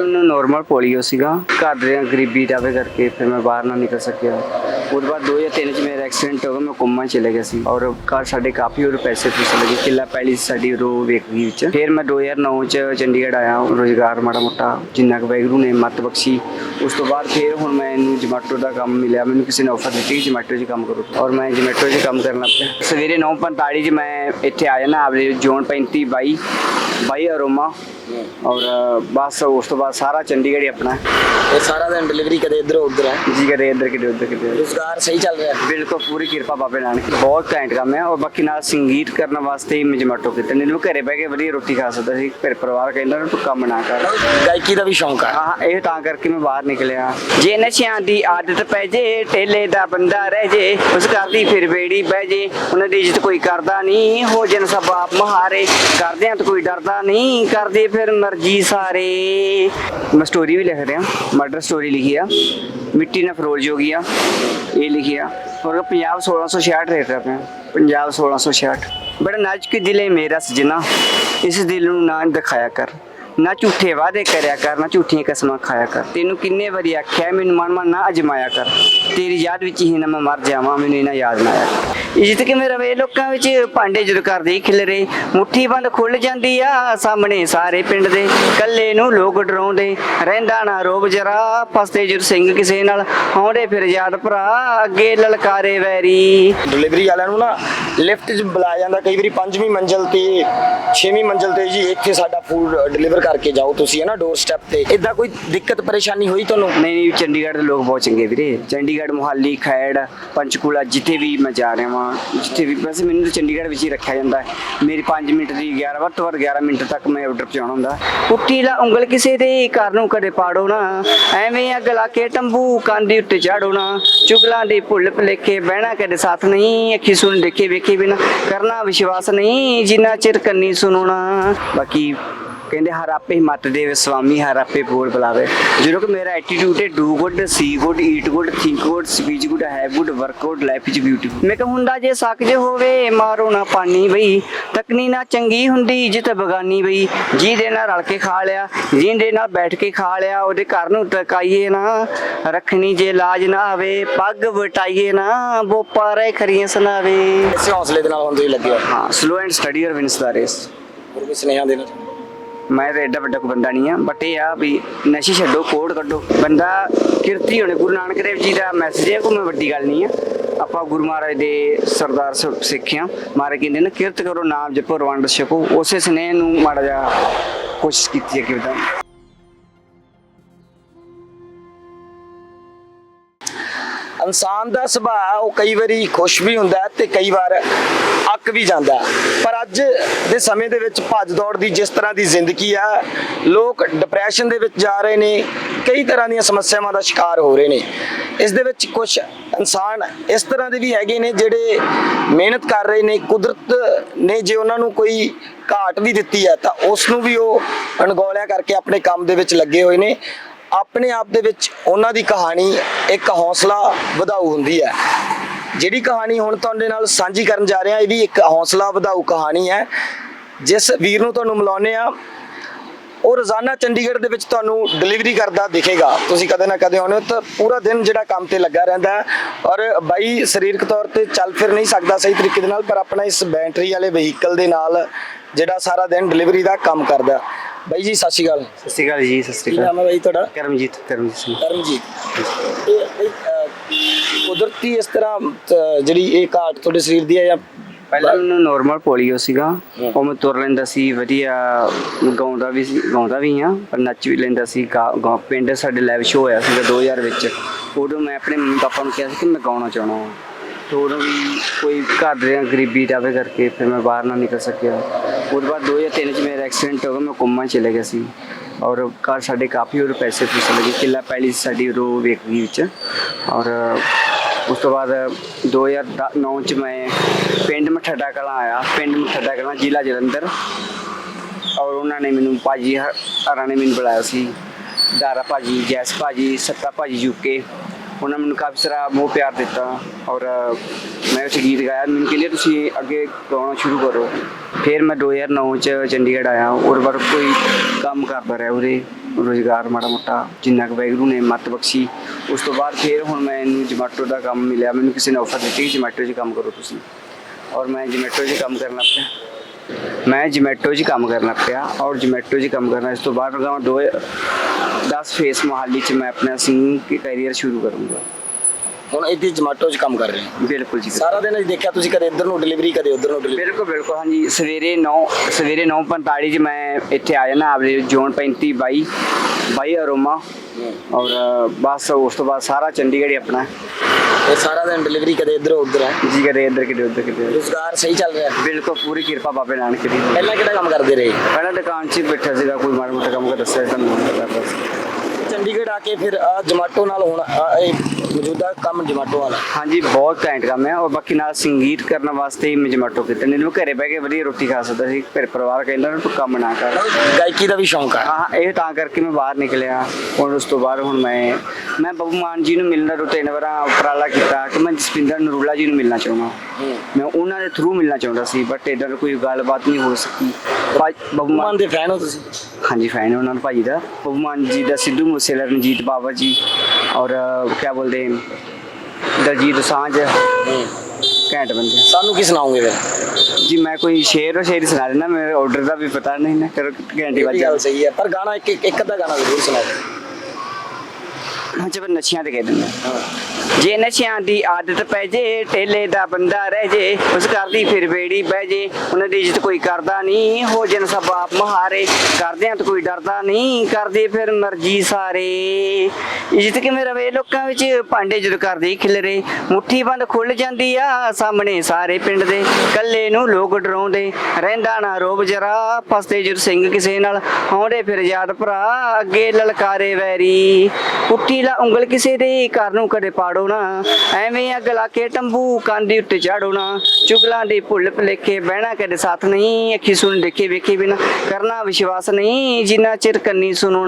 ਮੈਨੂੰ normal polio ਸੀਗਾ। ਘਰ ਦੇ ਗਰੀਬੀ ਜਾਵੇ ਕਰਕੇ ਫਿਰ ਮੈਂ ਬਾਹਰ ਨਾ ਨਿਕਲ ਸਕਿਆ। ਉਹਦੇ ਬਾਅਦ 2003 ਚ ਮੇਰਾ ਐਕਸੀਡੈਂਟ ਹੋ ਗਿਆ ਮੈਂ ਕੋਮਾ ਚਲੇ ਗਿਆ ਸੀ ਔਰ ਘਰ ਸਾਡੇ ਕਾਫੀ ਹੋਰ ਪੈਸੇ ਪੂਸੇ ਲੱਗੇ ਕਿੱਲਾ ਪਹਿਲੀ ਸਾਡੀ ਰੋ ਵੇਖ ਗਈ ਵਿੱਚ ਫਿਰ ਮੈਂ 2009 ਚ ਚੰਡੀਗੜ੍ਹ ਆਇਆ ਰੋਜ਼ਗਾਰ ਮਾੜਾ ਮੋਟਾ ਜਿੰਨਾ ਕੁ ਵੈਗਰੂ ਨੇ ਮੱਤ ਬਖਸ਼ੀ ਉਸ ਤੋਂ ਬਾਅਦ ਫਿਰ ਹੁਣ ਮੈਨੂੰ ਜਮਾਟੋ ਦਾ ਕੰਮ ਮਿਲਿਆ ਮੈਨੂੰ ਕਿਸੇ ਨੇ ਆਫਰ ਦਿੱਤੀ ਜਮਾਟੋ 'ਚ ਕੰਮ ਕਰੋ ਔਰ ਮੈਂ ਜਮਾਟੋ 'ਚ ਕੰਮ ਕਰਨ ਲੱਗ ਪਿਆ ਸਵੇਰੇ 9:45 ਚ ਮੈਂ ਇੱਥੇ ਆ ਜਾਣਾ ਆਪਦੇ ਜ਼ੋਨ 35 22 22 ਅਰੋਮਾ ਔਰ ਬਸ ਉਸ ਤੋਂ ਬਾਅਦ ਸਾਰਾ ਚੰਡੀਗੜ੍ਹ ਹੀ ਆਪਣਾ ਇਹ ਸਾਰਾ ਦਿਨ ਡਿਲੀਵਰੀ ਕਦੇ ਇੱਧਰ ਉੱਧਰ ਹੈ ਜੀ ਕਰੇ ਇੱਧਰ ਕਿਤੇ ਉੱਧਰ ਕਿਤੇ ਰੋਜ਼ਗਾਰ ਸਹੀ ਚੱਲ ਰਿਹਾ। ਬਿਲਕੁਲ ਪੂਰੀ ਕਿਰਪਾ ਬਾਬੇ ਨਾਨਕ ਦੀ। ਬਹੁਤ ਘੈਂਟ ਕੰਮ ਹੈ। ਔਰ ਬਾਕੀ ਨਾਲ ਸੰਗੀਤ ਕਰਨ ਵਾਸਤੇ ਹੀ ਮੈਂ ਜਮਾਟੋ ਕੀਤਾ ਨਹੀਂ ਤਾਂ ਮੈਂ ਘਰੇ ਬਹਿ ਕੇ ਵਧੀਆ ਰੋਟੀ ਖਾ ਸਕਦਾ ਸੀ। ਘਰ ਪਰਿਵਾਰ ਕਹਿੰਦਾ ਨਾ ਤੂੰ ਕੰਮ ਨਾ ਕਰ। ਗਾਇਕੀ ਦਾ ਵੀ ਸ਼ੌਂਕ ਆ। ਹਾਂ ਇਹ ਤਾਂ ਕਰਕੇ ਮੈਂ ਬਾਹਰ ਨਿਕਲਿਆ। ਜੇ ਨਸ਼ਿਆਂ ਦੀ ਆਦਤ ਪੈ ਜੇ ਟੇਲੇ ਦਾ ਬੰਦਾ ਰਹਿ ਜੇ ਉਸ ਘਰ ਦੀ ਫਿਰ ਬੇੜੀ ਬਹਿ ਜੇ ਉਹਨਾਂ ਦੀ ਇੱਜ਼ਤ ਕੋਈ ਕਰਦਾ ਨਹੀਂ ਹੋ ਜਨ ਸਭ ਆਪ ਮਹਾਰੇ ਕਰਦਿਆਂ ਤਾਂ ਕੋਈ ਡਰਦਾ ਨਹੀਂ ਕਰਦੇ ਫਿਰ ਮਰਜ਼ੀ ਸਾਰੇ। ਮੈਂ ਸਟੋਰੀ ਵੀ ਲਿਖ ਰਿਹਾ। ਮਰਡਰ ਸਟੋਰੀ ਲਿਖੀ ਆ। ਮਿੱਟੀ ਨਾਲ ਫਰੋਲ ਜੋਗੀ ਆ। ਇਹ ਲਿਖਿਆ। ਔਰ ਪੰਜਾਬ 1666 ਰੇਟ ਰਿਹਾ ਪਿਆ ਪੰਜਾਬ 1666 ਬੜਾ ਨਾਜ਼ੁਕ ਦਿਲ ਹੈ ਮੇਰਾ ਸਜਣਾ। ਇਸ ਦਿਲ ਨੂੰ ਨਾ ਦਿਖਾਇਆ ਕਰ। ਨਾ ਝੂਠੇ ਵਾਅਦੇ ਕਰਿਆ ਕਰ, ਨਾ ਝੂਠੀਆਂ ਕਸਮਾਂ ਖਾਇਆ ਕਰ। ਤੈਨੂੰ ਕਿੰਨੇ ਵਾਰੀ ਆਖਿਆ, ਮੈਨੂੰ ਮਨ ਮਨ ਨਾ ਅਜਮਾਇਆ ਕਰ। ਤੇਰੀ ਯਾਦ ਵਿੱਚ ਹੀ ਨਾ ਮੈਂ ਮਰ ਜਾਵਾਂ, ਮੈਨੂੰ ਇਹਨਾਂ ਯਾਦ ਨਾ ਆਇਆ। ਇੱਜ਼ਤ ਕਿਵੇਂ ਰਵੇ? ਲੋਕਾਂ ਵਿੱਚ ਭਾਂਡੇ ਜਦੋਂ ਕਰਦੇ ਖਿਲਰੇ। ਮੁੱਠੀ ਬੰਦ ਖੁੱਲ ਜਾਂਦੀ ਆ, ਸਾਹਮਣੇ ਸਾਰੇ ਪਿੰਡ ਦੇ। ਕੱਲੇ ਨੂੰ ਲੋਕ ਡਰਾਉਂਦੇ। ਰਹਿੰਦਾ ਨਾ ਰੋਬ ਜਰਾ ਫਸਤੇ ਜੁਰ ਸਿੰਘ ਕਿਸੇ ਨਾਲ। ਆਉਂਦੇ ਫਿਰ ਯਾਦ ਭਰਾ, ਅੱਗੇ ਲਲਕਾਰੇ ਵੈਰੀ। ਡਿਲੀਵਰੀ ਵਾਲਿਆਂ ਨੂੰ ਨਾ ਲਿਫਟ 'ਚ ਬੁਲਾਇਆ ਜਾਂਦਾ। ਕਈ ਵਾਰੀ ਪੰਜਵੀਂ ਮੰਜ਼ਲ ਤੇ, ਛੇਵੀਂ ਮੰਜ਼ਲ ਤੇ ਜੀ, ਇੱਥੇ ਸਾਡਾ ਫੂਡ ਡਿਲੀਵਰ ਕਰਕੇ ਜਾਓ ਤੁਸੀਂ, ਹੈ ਨਾ ਡੋਰ ਸਟੈਪ ਤੇ। ਇਦਾਂ ਕੋਈ ਦਿੱਕਤ, ਪਰੇਸ਼ਾਨੀ ਹੋਈ ਤੁਹਾਨੂੰ? ਨਹੀਂ ਨਹੀਂ, ਚੰਡੀਗੜ੍ਹ ਦੇ ਲੋਕ ਬਹੁਤ ਚੰਗੇ ਵੀਰੇ। ਚੰਡੀਗੜ੍ਹ, ਮੁਹਾਲੀ, ਖੈੜ, ਪੰਚਕੂਲਾ, ਜਿੱਥੇ ਵੀ ਮੈਂ ਜਾ ਰਿਹਾ ਵਾਂ, ਜਿੱਥੇ ਵੀ, ਵੈਸੇ ਮੈਨੂੰ ਤਾਂ ਚੰਡੀਗੜ੍ਹ ਵਿੱਚ ਹੀ ਰੱਖਿਆ ਜਾਂਦਾ ਹੈ। ਮੇਰੀ 5 ਮਿੰਟ ਦੀ 11 ਵੱਧ ਤੋਂ ਵੱਧ 11 ਮਿੰਟ ਤੱਕ ਮੈਂ ਆਰਡਰ ਪਹੁੰਚਾਉਣਾ ਹੁੰਦਾ। ਪੁੱਟੀ ਉਂਗਲ ਕਿਸੇ ਦੇ ਘਰ ਨੂੰ ਕਦੇ ਪਾੜੋ ਨਾ। ਐਵੇਂ ਅੱਗ ਲਾ ਕੇ ਟੰਬੂ ਕਾਂਦੀ ਉੱਤੇ ਚਾੜੋ ਨਾ। ਚੁਗਲਾਂ ਦੇ ਭੁੱਲ ਭੁਲੇਖੇ ਬਹਿਣਾ ਕਦੇ ਸਾਥ ਨਹੀਂ। ਅੱਖੀ ਸੁਣ ਦੇਖੇ ਵੇਖੇ ਬਿਨਾ ਕਰਨਾ ਵਿਸ਼ਵਾਸ ਨਹੀਂ। ਜਿੰਨਾ ਚਿਰ ਕੰਨੀ ਸੁਣੋ ਨਾ। ਬਾਕੀ ਕਹਿੰਦੇ ਹਰ ਆਪੇ ਮਤ ਦੇਵੇ ਸਵਾਮੀ ਹਰ ਆਪੇ ਬੋਲ ਬੁਲਾਵੇ। ਜਦੋਂ ਕਿ ਮੇਰਾ ਐਟੀਟਿਊਡ ਹੈ do good see good eat good think good speech good have good work good life is beautiful ਮੈਂ ਕਹ ਹੁੰਦਾ ਜੇ ਸੱਕ ਜੇ ਹੋਵੇ ਮਾਰੋ ਨਾ ਪਾਣੀ ਬਈ। ਤਕਨੀ ਨਾ ਚੰਗੀ ਹੁੰਦੀ ਜਿੱਤ ਬਗਾਨੀ ਬਈ। ਜਿਹਦੇ ਨਾਲ ਰਲ ਕੇ ਖਾ ਲਿਆ ਜਿਹਦੇ ਨਾਲ ਬੈਠ ਕੇ ਖਾ ਲਿਆ ਉਹਦੇ ਘਰ ਨੂੰ ਟਕਾਈਏ ਨਾ। ਰੱਖਣੀ ਜੇ ਲਾਜ ਨਾ ਆਵੇ ਪੱਗ ਵਟਾਈਏ ਨਾ ਬੋਪਾ ਰਹਿ ਖਰੀਆਂ ਸੁਣਾਵੇ। ਇਸੇ ਹੌਸਲੇ ਦੇ ਨਾਲ ਹੁਣ ਤੁਸੀਂ ਲੱਗੇ ਹੋ? ਹਾਂ ਸਲੋ ਐਂਡ ਸਟੱਡੀ ਔਰ ਵਿਨਸ ਦਾ ਰੇਸ ਹੋਰ ਕੋਈ ਸੁਨੇਹਾ ਦੇਣਾ ਮੈਂ ਤਾਂ ਐਡਾ ਵੱਡਾ ਕੋਈ ਬੰਦਾ ਨਹੀਂ ਆ ਬਟ ਇਹ ਆ ਵੀ ਨਸ਼ੇ ਛੱਡੋ, ਕੋਡ ਕੱਢੋ। ਬੰਦਾ ਕਿਰਤੀ ਹੋਣੇ, ਗੁਰੂ ਨਾਨਕ ਦੇਵ ਜੀ ਦਾ ਮੈਸੇਜ ਹੈ ਕੋਈ ਵੱਡੀ ਗੱਲ ਨਹੀਂ ਆ। ਆਪਾਂ ਗੁਰੂ ਮਹਾਰਾਜ ਦੇ ਸਰਦਾਰ ਸ- ਮਾਰੇ ਕਹਿੰਦੇ ਨੇ, ਕਿਰਤ ਕਰੋ, ਨਾਮ ਜਪੋ, ਰਵੰਡ ਛਕੋ। ਉਸੇ ਸਨੇਹ ਨੂੰ ਮਾੜਾ ਜਿਹਾ ਕੋਸ਼ਿਸ਼ ਕੀਤੀ ਹੈ ਕਿ ਉਹਦਾ। ਇਨਸਾਨ ਦਾ ਸੁਭਾਅ, ਉਹ ਕਈ ਵਾਰੀ ਖੁਸ਼ ਵੀ ਹੁੰਦਾ ਤੇ ਕਈ ਵਾਰ ਅੱਕ ਵੀ ਜਾਂਦਾ ਪਰ ਅੱਜ ਦੇ ਸਮੇਂ ਦੇ ਵਿੱਚ ਭੱਜ ਦੌੜ ਦੀ ਜਿਸ ਤਰ੍ਹਾਂ ਦੀ ਜ਼ਿੰਦਗੀ ਆ, ਲੋਕ ਡਿਪਰੈਸ਼ਨ ਦੇ ਵਿੱਚ ਜਾ ਰਹੇ ਨੇ, ਕਈ ਤਰ੍ਹਾਂ ਦੀਆਂ ਸਮੱਸਿਆਵਾਂ ਦਾ ਸ਼ਿਕਾਰ ਹੋ ਰਹੇ ਨੇ। ਇਸ ਦੇ ਵਿੱਚ ਕੁਝ ਇਨਸਾਨ ਇਸ ਤਰ੍ਹਾਂ ਦੇ ਵੀ ਹੈਗੇ ਨੇ ਜਿਹੜੇ ਮਿਹਨਤ ਕਰ ਰਹੇ ਨੇ, ਕੁਦਰਤ ਨੇ ਜੇ ਉਹਨਾਂ ਨੂੰ ਕੋਈ ਘਾਟ ਵੀ ਦਿੱਤੀ ਹੈ, ਤਾਂ ਉਸ ਨੂੰ ਵੀ ਉਹ ਅਣਗੌਲਿਆ ਕਰਕੇ ਆਪਣੇ ਕੰਮ ਦੇ ਵਿੱਚ ਲੱਗੇ ਹੋਏ ਨੇ। ਆਪਣੇ ਆਪ ਦੇ ਵਿੱਚ ਉਹਨਾਂ ਦੀ ਕਹਾਣੀ ਇੱਕ ਹੌਸਲਾ ਵਧਾਊ ਹੁੰਦੀ ਹੈ। ਜਿਹੜੀ ਕਹਾਣੀ ਹੁਣ ਤੁਹਾਡੇ ਨਾਲ ਸਾਂਝੀ ਕਰਨ ਜਾ ਰਹੇ ਇਹ ਵੀ ਇੱਕ ਹੌਸਲਾ ਵਧਾਊ ਕਹਾਣੀ ਹੈ। ਜਿਸ ਵੀਰ ਨੂੰ ਤੁਹਾਨੂੰ ਮਿਲਾਉਂਦੇ ਆ ਉਹ ਰੋਜ਼ਾਨਾ ਚੰਡੀਗੜ੍ਹ ਦੇ ਵਿੱਚ ਤੁਹਾਨੂੰ ਡਿਲੀਵਰੀ ਕਰਦਾ ਦਿਖੇਗਾ। ਤੁਸੀਂ ਕਦੇ ਨਾ ਕਦੇ ਆਉਣੇ ਤਾਂ ਪੂਰਾ ਦਿਨ ਜਿਹੜਾ ਕੰਮ ਤੇ ਲੱਗਾ ਰਹਿੰਦਾ ਔਰ ਬਾਈ ਸਰੀਰਕ ਤੌਰ ਤੇ ਚੱਲ ਫਿਰ ਨਹੀਂ ਸਕਦਾ ਸਹੀ ਤਰੀਕੇ ਦੇ ਨਾਲ ਪਰ ਆਪਣਾ ਇਸ ਬੈਟਰੀ ਵਾਲੇ ਵਹੀਕਲ ਦੇ ਨਾਲ ਜਿਹੜਾ ਸਾਰਾ ਦਿਨ ਡਿਲੀਵਰੀ ਦਾ ਕੰਮ ਕਰਦਾ। ਬਾਈ ਜੀ ਸਤਿ ਸ਼੍ਰੀ ਅਕਾਲ। ਸਤਿ ਸ਼੍ਰੀ ਅਕਾਲ ਜੀ ਸਤਿ ਸ਼੍ਰੀ ਅਕਾਲ ਨਾਮ ਹੈ ਬਾਈ ਤੁਹਾਡਾ? ਕਰਮਜੀਤ ਕਰਮਜੀਤ ਸਿੰਘ। ਕਰਮਜੀਤ। ਕੁਦਰਤੀ ਇਸ ਤਰ੍ਹਾਂ ਅਹ, ਜਿਹੜੀ ਇਹ ਘਾਟ ਤੁਹਾਡੇ ਸਰੀਰ ਦੀ ਹੈ ਜਾਂ ਪਹਿਲਾਂ ਮੈਨੂੰ ਨਾਰਮਲ ਪੋਲੀਓ ਸੀਗਾ। ਉਹ ਮੈਂ ਤੁਰ ਲੈਂਦਾ ਸੀ ਵਧੀਆ ਗਾਉਂਦਾ ਵੀ ਸੀ ਗਾਉਂਦਾ ਵੀ ਆ ਪਰ ਨੱਚ ਵੀ ਲੈਂਦਾ ਸੀ। ਗਾ- ਗਾ- ਪਿੰਡ ਸਾਡੇ ਲਾਈਵ ਸ਼ੋਅ ਹੋਇਆ ਸੀਗਾ 2000 ਵਿੱਚ। ਉਦੋਂ ਮੈਂ ਆਪਣੇ ਮੰਮੀ ਪਾਪਾ ਨੂੰ ਕਿਹਾ ਸੀ ਕਿ ਮੈਂ ਗਾਉਣਾ ਚਾਹਣਾ ਹਾਂ। ਤੇ ਉਦੋਂ ਵੀ ਕੋਈ ਘਰ ਦੇ ਗਰੀਬੀ ਜਾਵੇ ਕਰਕੇ ਫਿਰ ਮੈਂ ਬਾਹਰ ਨਾ ਨਿਕਲ ਸਕਿਆ। ਉਹਦੇ ਬਾਅਦ 2003 ਚ ਮੇਰਾ ਐਕਸੀਡੈਂਟ ਹੋ ਗਿਆ ਮੈਂ ਕੋਮਾ ਚਲੇ ਗਿਆ ਸੀ। ਔਰ ਘਰ ਸਾਡੇ ਕਾਫੀ ਹੋਰ ਪੈਸੇ ਪੂਸੇ ਲੱਗੇ। ਕਿੱਲਾ ਪਹਿਲੀ ਸਾਡੀ ਰੋ ਵੇਖ ਗਈ ਵਿੱਚ। ਔਰ ਉਸ ਤੋਂ ਬਾਅਦ 2009 ਚ ਮੈਂ ਪਿੰਡ ਮਠੱਡਾ ਕਲਾਂ ਆਇਆ। ਪਿੰਡ ਮਠੱਡਾ ਕਲਾਂ, ਜ਼ਿਲ੍ਹਾ ਜਲੰਧਰ। ਔਰ ਉਹਨਾਂ ਨੇ ਮੈਨੂੰ, ਭਾਜੀ ਹ- ਹਰਾਂ ਨੇ ਮੈਨੂੰ ਬੁਲਾਇਆ ਸੀ। ਦਾਰਾ ਭਾਜੀ, ਜੈਸ ਭਾਜੀ, ਸੱਤਾ ਭਾਜੀ ਯੂਕੇ ਉਹਨਾਂ ਮੈਨੂੰ ਕਾਫੀ ਸਾਰਾ ਮੋਹ ਪਿਆਰ ਦਿੱਤਾ। ਔਰ ਮੈਂ ਉਸ ਗੀਤ ਗਾਇਆ। ਮੈਨੂੰ ਕਹਿੰਦੇ ਤੁਸੀਂ ਅੱਗੇ ਗਾਉਣਾ ਸ਼ੁਰੂ ਕਰੋ। ਫਿਰ ਮੈਂ 2009 ਚ ਚੰਡੀਗੜ੍ਹ ਆਇਆ ਔਰ ਵਰ ਕੋਈ ਕੰਮ ਕਰਦਾ ਰਿਹਾ ਉਰੇ, ਰੋਜ਼ਗਾਰ ਮਾੜਾ ਮੋਟਾ, ਜਿੰਨਾ ਕੁ ਵੈਗਰੂ ਨੇ ਮੱਤ ਬਖਸ਼ੀ। ਉਸ ਤੋਂ ਬਾਅਦ ਫਿਰ ਹੁਣ ਮੈਨੂੰ ਜਮਾਟੋ ਦਾ ਕੰਮ ਮਿਲਿਆ, ਮੈਨੂੰ ਕਿਸੇ ਨੇ ਆਫਰ ਦਿੱਤੀ ਜਮਾਟੋ 'ਚ ਕੰਮ ਕਰੋ ਤੁਸੀਂ। ਔਰ ਮੈਂ ਜਮੈਟੋ 'ਚ ਕੰਮ ਕਰਨਾ ਪਿਆ। ਮੈਂ ਜਮੈਟੋ 'ਚ ਕੰਮ ਕਰਨਾ ਪਿਆ ਔਰ ਜਮੈਟੋ 'ਚ ਕੰਮ ਕਰਨਾ, ਇਸ ਤੋਂ ਬਾਅਦ ਅਗਾਂਹ ਦੋ 10 ਫੇਸ ਮੋਹਾਲੀ 'ਚ ਮੈਂ ਆਪਣਾ ਸਿੰਗਿੰਗ ਕੈਰੀਅਰ ਸ਼ੁਰੂ ਕਰੂੰਗਾ। ਹੁਣ ਇੱਥੇ ਜਮਾਟੋ 'ਚ ਕੰਮ ਕਰ ਰਹੇ ਹੋ ਬਿਲਕੁਲ ਜੀ ਸਾਰਾ ਦਿਨ ਅਸੀਂ ਦੇਖਿਆ ਤੁਸੀਂ ਕਦੇ ਇੱਧਰ ਨੂੰ ਡਿਲੀਵਰੀ ਕਦੇ ਉੱਧਰ ਨੂੰ ਡਿਲੀਵਰੀ ਬਿਲਕੁਲ ਬਿਲਕੁਲ ਹਾਂਜੀ। ਸਵੇਰੇ 9 ਸਵੇਰੇ 9:45 ਚ ਮੈਂ ਇੱਥੇ ਆ ਜਾਣਾ ਆਪਦੇ ਜ਼ੋਨ 35 22 22 ਅਰੋਮਾ। ਔਰ ਬਸ ਉਸ ਤੋਂ ਬਾਅਦ ਸਾਰਾ ਚੰਡੀਗੜ੍ਹ ਹੀ ਆਪਣਾ। ਇਹ ਸਾਰਾ ਦਿਨ ਡਿਲੀਵਰੀ ਕਦੇ ਇੱਧਰ ਉੱਧਰ ਹੈ? ਜੀ ਕਦੇ ਇੱਧਰ ਕਿਤੇ ਉੱਧਰ ਕਿਤੇ ਰੋਜ਼ਗਾਰ ਸਹੀ ਚੱਲ ਰਿਹਾ? ਬਿਲਕੁਲ ਪੂਰੀ ਕਿਰਪਾ ਬਾਬੇ ਨਾਨਕ ਦੀ। ਪਹਿਲਾਂ ਕਿਹੜਾ ਕੰਮ ਕਰਦੇ ਰਹੇ? ਪਹਿਲਾਂ ਦੁਕਾਨ 'ਚ ਬੈਠਾ ਸੀਗਾ ਕੋਈ ਮਾੜਾ ਮੋਟਾ ਕੰਮ ਕਰ ਦੱਸਿਆ ਤੁਹਾਨੂੰ। ਚੰਡੀਗੜ੍ਹ ਆ ਕੇ ਫਿਰ ਆ ਜਮਾਟੋ ਨਾਲ ਹੁਣ ਇਹ ਮੌਜੂਦਾ ਕੰਮ ਜਮਾਟੋ ਵਾਲਾ। ਹਾਂਜੀ ਬਹੁਤ ਘੈਂਟ ਕੰਮ ਹੈ ਔਰ ਬਾਕੀ ਨਾਲ ਸੰਗੀਤ ਕਰਨ ਵਾਸਤੇ ਹੀ ਮੈਂ ਜਮਾਟੋ ਕੀਤਾ ਨਹੀਂ ਮੈਂ ਘਰੇ ਬਹਿ ਕੇ ਵਧੀਆ ਰੋਟੀ ਖਾ ਸਕਦਾ ਸੀ ਘਰ ਪਰਿਵਾਰ ਕਹਿੰਦਾ ਨਾ ਤੂੰ ਕੰਮ ਨਾ ਕਰ। ਗਾਇਕੀ ਦਾ ਵੀ ਸ਼ੌਂਕ ਆ। ਹਾਂ ਇਹ ਤਾਂ ਕਰਕੇ ਮੈਂ ਬਾਹਰ ਨਿਕਲਿਆ। ਹੁਣ ਉਸ ਤੋਂ ਬਾਅਦ ਹੁਣ ਮੈਂ ਮੈਂ ਬੱਬੂ ਮਾਨ ਜੀ ਨੂੰ ਮਿਲਣ ਦਾ ਦੋ ਤਿੰਨ ਵਾਰਾਂ ਉਪਰਾਲਾ ਕੀਤਾ ਕਿ ਮੈਂ ਜਸਪਿੰਦਰ ਨਰੂਲਾ ਜੀ ਨੂੰ ਮਿਲਣਾ ਚਾਹੁੰਦਾ। ਮੈਂ ਉਹਨਾਂ ਦੇ ਥਰੂ ਮਿਲਣਾ ਚਾਹੁੰਦਾ ਸੀ ਬਟ ਇਦਾਂ ਦੀ ਕੋਈ ਗੱਲਬਾਤ ਨਹੀਂ ਹੋ ਸਕੀ। ਬੱਬੂ ਮਾਨ ਦੇ ਫੈਨ ਹੋ ਤੁਸੀਂ? ਹਾਂਜੀ ਫੈਨ ਹੈ ਉਹਨਾਂ ਨੂੰ ਭਾਜੀ ਦਾ। ਬੱਬੂ ਮਾਨ ਜੀ ਦਾ ਸਿੱਧੂ ਮੂਸੇਵਾਲਾ ਰਣਜੀਤ ਬਾਬਾ ਜੀ ਔਰ ਕੀ ਬੋਲਦੇ हैं, ਦਲਜੀਤ ਦੋਸਾਂਝ ਘੈਂਟ ਬੰਦੇ। ਸਾਨੂੰ ਕੀ ਸੁਣਾਓਗੇ ਫਿਰ? ਜੀ ਮੈਂ ਕੋਈ ਸ਼ੇਰ ਸ਼ੇਰੀ ਸੁਣਾ ਦੇਣਾ ਮੇਰੇ ਆਰਡਰ ਦਾ ਵੀ ਪਤਾ ਨਹੀਂ ਨਾ ਕਰ ਘੰਟੇ ਇਹ ਵੱਜ ਵੀ ਗੱਲ ਸਹੀ ਹੈ ਪਰ ਗਾਣਾ ਇੱਕ ਇੱਕ ਅੱਧਾ ਗਾਣਾ ਜ਼ਰੂਰ ਸੁਣਾਓ। ਹਾਂ ਜਬ ਨਸ਼ਿਆਂ ਤੇ ਕਹਿ ਦਿੰਦਾ ਜੇ ਨਸ਼ਿਆਂ ਦੀ ਆਦਤ ਪੈ ਜੇ, ਟੇਲੇ ਦਾ ਬੰਦਾ ਰਹਿ ਜੇ, ਉਸ ਘਰ ਦੀ ਫਿਰ ਬੇੜੀ ਬਹਿ ਜੇ, ਉਹਨਾਂ ਦੀ ਇੱਜ਼ਤ ਕੋਈ ਕਰਦਾ ਨਹੀਂ, ਹੋ ਜਨ ਸਭ ਆਪ ਮਹਾਰੇ। ਕਰਦਿਆਂ ਤਾਂ ਕੋਈ ਡਰਦਾ ਨਹੀਂ, ਕਰਦੇ ਫਿਰ ਮਰਜ਼ੀ ਸਾਰੇ। ਇੱਜ਼ਤ ਕਿਵੇਂ ਰਵੇ ਲੋਕਾਂ ਵਿੱਚ? ਭਾਂਡੇ ਜਦ ਕਰਦੇ ਖਿਲਰੇ, ਮੁੱਠੀ ਬੰਦ ਖੁੱਲ ਜਾਂਦੀ ਆ, ਸਾਹਮਣੇ ਸਾਰੇ ਪਿੰਡ ਦੇ। ਕੱਲੇ ਨੂੰ ਲੋਕ ਡਰਾਉਂਦੇ, ਰਹਿੰਦਾ ਨਾ ਰੋਬ ਜਰਾ, ਫਸਦੇ ਜਦ ਸਿੰਘ ਕਿਸੇ ਨਾਲ, ਹੌਂਦੇ ਫਿਰ ਯਾਦ ਭਰਾ, ਅੱਗੇ ਲਲਕਾਰੇ ਵੈਰੀ। ਪੁੱਠੀ ਲਾ ਉਂਗਲ ਕਿਸੇ ਦੇ ਘਰ ਨੂੰ ਕਦੇ ਪਾੜੋ ਨਾ ਐਵੇਂ ਅੱਗ ਕੇ ਟੰਬੂ ਕਾਂਦੀ ਉੱਤੇ ਚਾੜੋ ਨਾ ਚੁਗਲਾਂ ਦੇ ਭੁੱਲ ਭੁਲੇਖੇ ਬਹਿਣਾ ਕਦੇ ਸਾਥ ਨਹੀਂ। ਅੱਖੀ ਸੁਣ ਦੇਖੇ ਵੇਖੇ ਬਿਨਾ ਕਰਨਾ ਵਿਸ਼ਵਾਸ ਨਹੀਂ। ਜਿੰਨਾ ਚਿਰ ਕੰਨੀ ਸੁਣੋ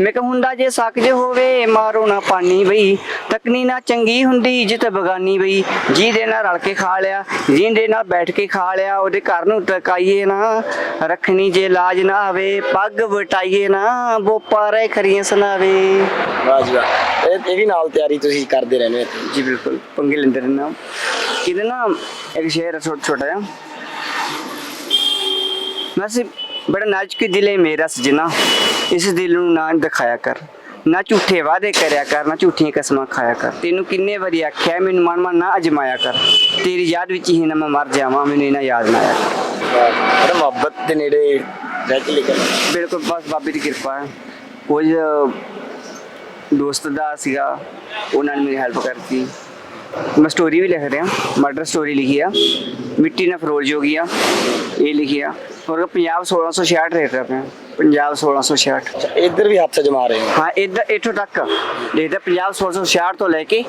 ਮੈਂ ਹੁੰਦਾ ਜੇ ਸੱਕ ਜੇ ਹੋਵੇ, ਮਾਰੋ ਨਾ ਪਾਣੀ ਬਈ। ਤਕਨੀ ਨਾ ਚੰਗੀ ਹੁੰਦੀ, ਜਿੱਤ ਬਗਾਨੀ ਬਈ। ਜਿਹਦੇ ਨਾਲ ਰਲ ਕੇ ਖਾ ਲਿਆ, ਜਿਹਦੇ ਨਾਲ ਬੈਠ ਕੇ ਖਾ ਲਿਆ, ਉਹਦੇ ਘਰ ਨੂੰ ਟਕਾਈਏ ਨਾ। ਰੱਖਣੀ ਜੇ ਲਾਜ ਨਾ ਆਵੇ, ਪੱਗ ਵਟਾਈਏ ਨਾ। ਬੋਪਾ ਰਹਿ ਖਰੀਆਂ ਸੁਣਾਵੇ। ਜੀ ਵਾਹ ਇਹ ਇਹ ਵੀ ਨਾਲ ਤਿਆਰੀ ਤੁਸੀਂ ਕਰਦੇ ਰਹਿੰਦੇ ਹੋ। ਜੀ ਬਿਲਕੁਲ। ਪੰਗੇ ਲੈਂਦੇ ਰਹਿਣਾ ਇਹਦੇ ਨਾ ਇੱਕ ਸ਼ੇਰ ਹੈ ਛੋਟਾ ਛੋਟਾ ਜਿਹਾ। ਵੈਸੇ ਬੜਾ ਨਾਜ਼ੁਕ ਦਿਲ ਹੈ ਮੇਰਾ ਸਜਣਾ ਇਸ ਦਿਲ ਨੂੰ ਨਾ ਦਿਖਾਇਆ ਕਰ। ਨਾ ਝੂਠੇ ਵਾਅਦੇ ਕਰਿਆ ਕਰ ਨਾ ਝੂਠੀਆਂ ਕਸਮਾਂ ਖਾਇਆ ਕਰ। ਤੈਨੂੰ ਕਿੰਨੇ ਵਾਰੀ ਆਖਿਆ ਮੈਨੂੰ ਮਨ ਮਨ ਨਾ ਅਜਮਾਇਆ ਕਰ। ਤੇਰੀ ਯਾਦ ਵਿੱਚ ਹੀ ਨਾ ਮੈਂ ਮਰ ਜਾਵਾਂ ਮੈਨੂੰ ਇਹਨਾਂ ਯਾਦ ਨਾ ਆਇਆ। ਕਰ ਬੜਾ ਮੁਹੱਬਤ ਦੇ ਨੇੜੇ ਰਹਿ ਕੇ ਲਿਖਿਆ। ਬਿਲਕੁਲ ਬਸ ਬਾਬੇ ਦੀ ਕਿਰਪਾ ਹੈ। ਕੁਝ ਦੋਸਤ ਦਾ ਸੀਗਾ ਉਹਨਾਂ ਨੇ ਮੇਰੀ ਹੈਲਪ ਕਰਤੀ। ਮੈਂ ਸਟੋਰੀ ਵੀ ਲਿਖ ਰਿਹਾ ਮਰਡਰ ਸਟੋਰੀ ਲਿਖੀ ਆ। ਮਿੱਟੀ ਨਾਲ ਫਰੋਲ ਜੋਗੀ ਆ ਇਹ ਲਿਖੀ ਆ। ਔਰ ਪੰਜਾਬ 1666 ਰੇਟ ਰਿਹਾ ਪਿਆ ਪੰਜਾਬ 1666 ਅੱਛਾ ਇੱਧਰ ਵੀ ਹੱਥ ਜਮਾ ਰਹੇ ਹੋ? ਹਾਂ ਇੱਧਰ ਇੱਥੋਂ ਤੱਕ। ਦੇਖਦਾ ਪੰਜਾਬ 1666 ਤੋਂ ਲੈ ਕੇ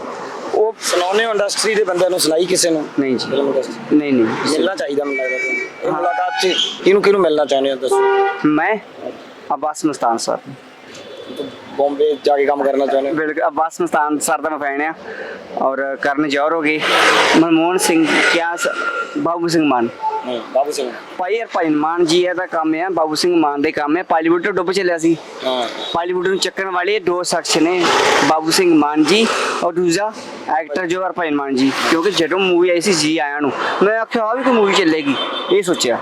ਉਹ ਸੁਣਾਉਣੇ ਇੰਡਸਟਰੀ ਦੇ ਬੰਦਿਆਂ ਨੂੰ ਸੁਣਾਈ ਕਿਸੇ ਨੂੰ? ਨਹੀਂ ਜੀ। ਨਹੀਂ ਨਹੀਂ। ਮਿਲਣਾ ਚਾਹੀਦਾ ਮੈਨੂੰ ਲੱਗਦਾ ਇਹ ਮੁਲਾਕਾਤ 'ਚ ਕਿਹਨੂੰ ਕਿਹਨੂੰ ਮਿਲਣਾ ਚਾਹੁੰਦੇ ਹੋ ਦੱਸੋ? ਮੈਂ? ਅਬਾਸ ਮਸਤਾਨ ਸਰ। ਬੰਬੇ ਜਾ ਕੇ ਕੰਮ ਕਰਨਾ ਚਾਹੁੰਦੇ ਹੋ? ਬਿਲਕੁਲ ਅਬਾਸ ਮਸਤਾਨ ਸਰ ਦਾ ਮੈਂ ਫੈਨ ਆ। ਔਰ ਕਰਨ ਜੌਹਰ ਹੋ ਗਏ ਮਨਮੋਹਨ ਸਿੰਘ ਕਿਆ ਸ- ਬਾਬੂ ਸਿੰਘ ਮਾਨ। ਬਾਬੂ ਸਿੰਘ। ਭਾਈ ਯਾਰ ਭਾਈ ਮਾਨ ਜੀ ਇਹਦਾ ਕੰਮ ਹੈ ਬਾਬੂ ਸਿੰਘ ਮਾਨ ਦੇ ਕੰਮ ਹੈ ਪਾਲੀਵੁੱਡ ਤੋਂ ਡੁੱਬ ਚੱਲਿਆ ਸੀ। ਹਾਂ। ਪਾਲੀਵੁੱਡ ਨੂੰ ਚੱਕਣ ਵਾਲੇ ਦੋ ਸ਼ਖਸ ਨੇ ਬਾਬੂ ਸਿੰਘ ਮਾਨ ਜੀ ਔਰ ਦੂਜਾ ਐਕਟਰ ਜੋ ਹਰਪਾਲ ਮਾਨ ਜੀ। ਕਿਉਂਕਿ ਜਦੋਂ ਮੂਵੀ ਆਈ ਸੀ ਜੀ ਆਇਆਂ ਨੂੰ ਮੈਂ ਆਖਿਆ ਆ ਵੀ ਕੋਈ ਮੂਵੀ ਚੱਲੇਗੀ। ਇਹ ਸੋਚਿਆ।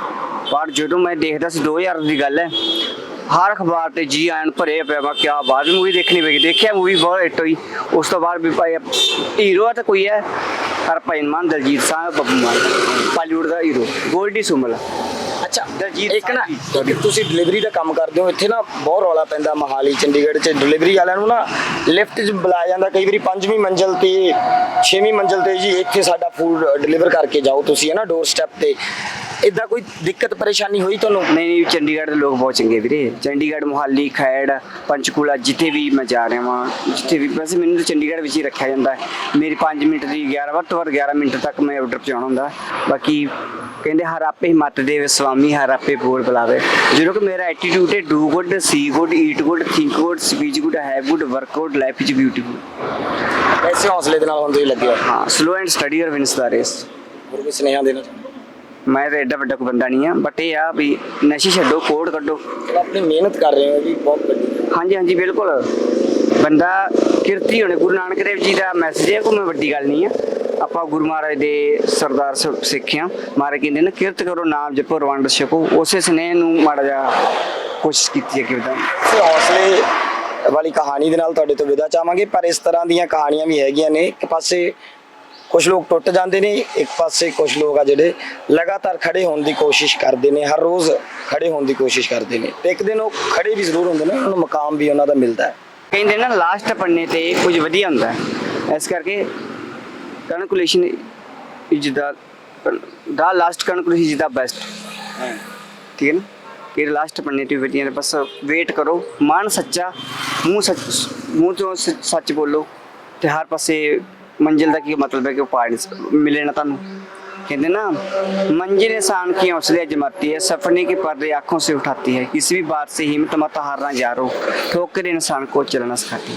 ਪਰ ਜਦੋਂ ਮੈਂ ਦੇਖਦਾ ਸੀ 2000 ਦੀ ਗੱਲ ਹੈ। ਹਰ ਅਖਬਾਰ ਤੇ ਜੀ ਆਇਆਂ ਭਰੇ ਪਿਆ ਮੈਂ ਕਿਆ ਬਾਅਦ ਮੂਵੀ ਦੇਖਣੀ ਪਈ ਦੇਖਿਆ ਮੂਵੀ ਬਹੁਤ ਹਿੱਟ ਹੋਈ। ਉਸ ਤੋਂ ਬਾਅਦ ਵੀ ਭਾਈ ਹੀਰੋ ਤਾਂ ਕੋਈ ਹੈ ਹਰਪਾਲ ਮਾਨ ਦਲਜੀਤ ਸਾਹਿਬ ਬੱਬੂ ਮਾਨ ਪਾਲੀਵੁੱਡ ਦਾ ਹੀਰੋ ਗੋਲਡੀ ਸੁਮਲ ਅੱਛਾ ਦਲਜੀਤ ਇੱਕ ਨਾ ਤੁਸੀਂ ਡਿਲੀਵਰੀ ਦਾ ਕੰਮ ਕਰਦੇ ਹੋ ਇੱਥੇ ਨਾ ਬਹੁਤ ਰੌਲਾ ਪੈਂਦਾ ਮਹਾਲੀ ਚੰਡੀਗੜ੍ਹ 'ਚ। ਡਿਲੀਵਰੀ ਵਾਲਿਆਂ ਨੂੰ ਨਾ ਲਿਫਟ 'ਚ ਬੁਲਾਇਆ ਜਾਂਦਾ ਕਈ ਵਾਰੀ ਪੰਜਵੀਂ ਮੰਜ਼ਲ ਤੇ ਛੇਵੀਂ ਮੰਜ਼ਲ ਤੇ ਜੀ ਇੱਥੇ ਸਾਡਾ ਫੂਡ ਡਿਲੀਵਰ ਕਰਕੇ ਜਾਓ ਤੁਸੀਂ ਹੈ ਨਾ ਡੋਰ ਸਟੈਪ ਤੇ। ਇਦਾਂ ਕੋਈ ਦਿੱਕਤ ਪਰੇਸ਼ਾਨੀ ਹੋਈ ਤੁਹਾਨੂੰ? ਨਹੀਂ ਨਹੀਂ ਚੰਡੀਗੜ੍ਹ ਦੇ ਲੋਕ ਬਹੁਤ ਚੰਗੇ ਵੀਰੇ। ਚੰਡੀਗੜ੍ਹ ਮੁਹਾਲੀ ਖੈੜ ਪੰਚਕੂਲਾ ਜਿੱਥੇ ਵੀ ਮੈਂ ਜਾ ਰਿਹਾ ਵਾਂ ਜਿੱਥੇ ਵੀ ਵੈਸੇ ਮੈਨੂੰ ਤਾਂ ਚੰਡੀਗੜ੍ਹ ਵਿੱਚ ਹੀ ਰੱਖਿਆ ਜਾਂਦਾ ਹੈ। ਮੇਰੀ 5 ਮਿੰਟ ਦੀ 11 ਵੱਧ ਤੋਂ ਵੱਧ 11 ਮਿੰਟ ਤੱਕ ਮੈਂ ਆਰਡਰ ਪਹੁੰਚਾਉਣਾ ਹੁੰਦਾ। ਬਾਕੀ ਕਹਿੰਦੇ ਹਰ ਆਪੇ ਮਤ ਦੇਵੇ ਸੁਆਮੀ ਹਰ ਆਪੇ ਬੋਲ ਬੁਲਾਵੇ। ਜਦੋਂ ਕਿ ਮੇਰਾ ਐਟੀਟਿਊਡ ਹੈ do good see good eat good think good speech good have good work out life is beautiful ਐਸੇ ਹੌਸਲੇ ਦੇ ਨਾਲ ਹੁਣ ਤੁਸੀਂ ਲੱਗੇ ਹੋ। ਹਾਂ ਸਲੋ ਐਂਡ ਸਟੱਡੀ ਔਰ ਵਿਨਸ ਦਾ ਰੇਸ ਹੋਰ ਕੋਈ ਸੁਨੇਹਾ ਦੇਣਾ ਮੈਂ ਤਾਂ ਐਡਾ ਵੱਡਾ ਕੋਈ ਬੰਦਾ ਨਹੀਂ ਆ ਬਟ ਇਹ ਆ ਵੀ ਨਸ਼ੇ ਛੱਡੋ ਕੋਡ ਕੱਢੋ। ਆਪਣੀ ਮਿਹਨਤ ਕਰ ਰਹੇ ਹੋ ਵੀ ਬਹੁਤ ਵੱਡੀ ਹਾਂਜੀ ਹਾਂਜੀ ਬਿਲਕੁਲ। ਬੰਦਾ ਕਿਰਤੀ ਹੋਣੇ ਗੁਰੂ ਨਾਨਕ ਦੇਵ ਜੀ ਦਾ ਮੈਸੇਜ ਹੈ ਕੋਈ ਵੱਡੀ ਗੱਲ ਨਹੀਂ ਆ। ਆਪਾਂ ਗੁਰੂ ਮਹਾਰਾਜ ਦੇ ਸਰਦਾਰ ਸ- ਸਿੱਖ ਹਾਂ ਮਾਰੇ ਕਹਿੰਦੇ ਨੇ ਕਿਰਤ ਕਰੋ ਨਾਮ ਜਪੋ ਰਵੰਡ ਛਕੋ। ਉਸੇ ਸਨੇਹ ਨੂੰ ਮਾੜਾ ਜਾ ਕੋਸ਼ਿਸ਼ ਕੀਤੀ ਹੈ ਕਿ ਵਧਾਉਣ ਤੇ ਹੌਸਲੇ ਵਾਲੀ ਕਹਾਣੀ ਦੇ ਨਾਲ ਤੁਹਾਡੇ ਤੋਂ ਵਿਦਾ ਚਾਹਾਂਗੇ ਪਰ ਇਸ ਤਰ੍ਹਾਂ ਦੀਆਂ ਕਹਾਣੀਆਂ ਵੀ ਹੈਗੀਆਂ ਨੇ। ਇੱਕ ਪਾਸੇ ਕੁਝ ਲੋਕ ਟੁੱਟ ਜਾਂਦੇ ਨੇ ਇੱਕ ਪਾਸੇ ਕੁਝ ਲੋਕ ਆ ਜਿਹੜੇ ਲਗਾਤਾਰ ਖੜੇ ਹੋਣ ਦੀ ਕੋਸ਼ਿਸ਼ ਕਰਦੇ ਨੇ ਹਰ ਰੋਜ਼ ਖੜੇ ਹੋਣ ਦੀ ਕੋਸ਼ਿਸ਼ ਕਰਦੇ ਨੇ ਤੇ ਇੱਕ ਦਿਨ ਉਹ ਖੜੇ ਵੀ ਜ਼ਰੂਰ ਹੁੰਦੇ ਨੇ ਉਹਨਾਂ ਨੂੰ ਮਕਾਮ ਵੀ ਉਹਨਾਂ ਦਾ ਮਿਲਦਾ ਹੈ। ਕਹਿੰਦੇ ਨਾ ਲਾਸਟ ਪੰਨੇ ਤੇ ਕੁਝ ਵਧੀਆ ਹੁੰਦਾ ਹੈ। ਇਸ ਕਰਕੇ conclusion is the the last conclusion is the best ਠੀਕ ਹੈ ਨਾ? ਫਿਰ ਲਾਸਟ ਪੰਨੇ ਤੇ ਵਧੀਆ ਨੇ ਬਸ ਵੇਟ ਕਰੋ ਮਨ ਸੱਚਾ ਮੂੰਹ ਸੱਚ ਮੂੰਹ ਤੋਂ ਸੱਚ ਬੋਲੋ ਤੇ ਹਰ ਪਾਸੇ ਮੰਜ਼ਿਲ ਦਾ ਕੀ ਮਤਲਬ ਹੈ ਕਿ ਉਹ ਪਾੜ ਨਹੀਂ ਸ- ਮਿਲੇ ਨਾ ਤੁਹਾਨੂੰ कहते ना मंजिल इंसान की हौसले जमाती है सपने के पर्दे आंखों से उठाती है किसी भी बात से हिम्मत मत हारना यारो ठोकर इंसान को चलना सिखाती है